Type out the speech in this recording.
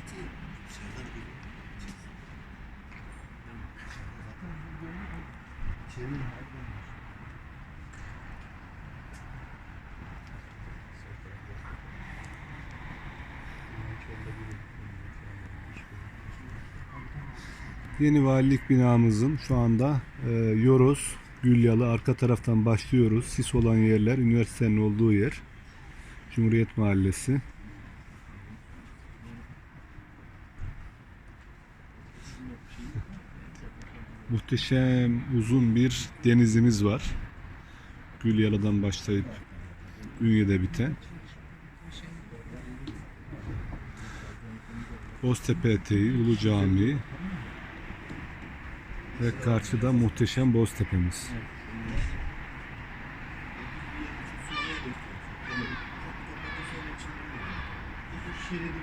Peki şeyler gibi. Çevir. Yeni valilik binamızın şu anda e, Yoros, Gülyalı arka taraftan başlıyoruz. Sis olan yerler üniversitenin olduğu yer. Cumhuriyet Mahallesi. Muhteşem uzun bir denizimiz var. Gülyalı'dan başlayıp Ünye'de biten. Boztepe eteği, Ulu Camii ve karşıda muhteşem Boztepe'miz. şeridi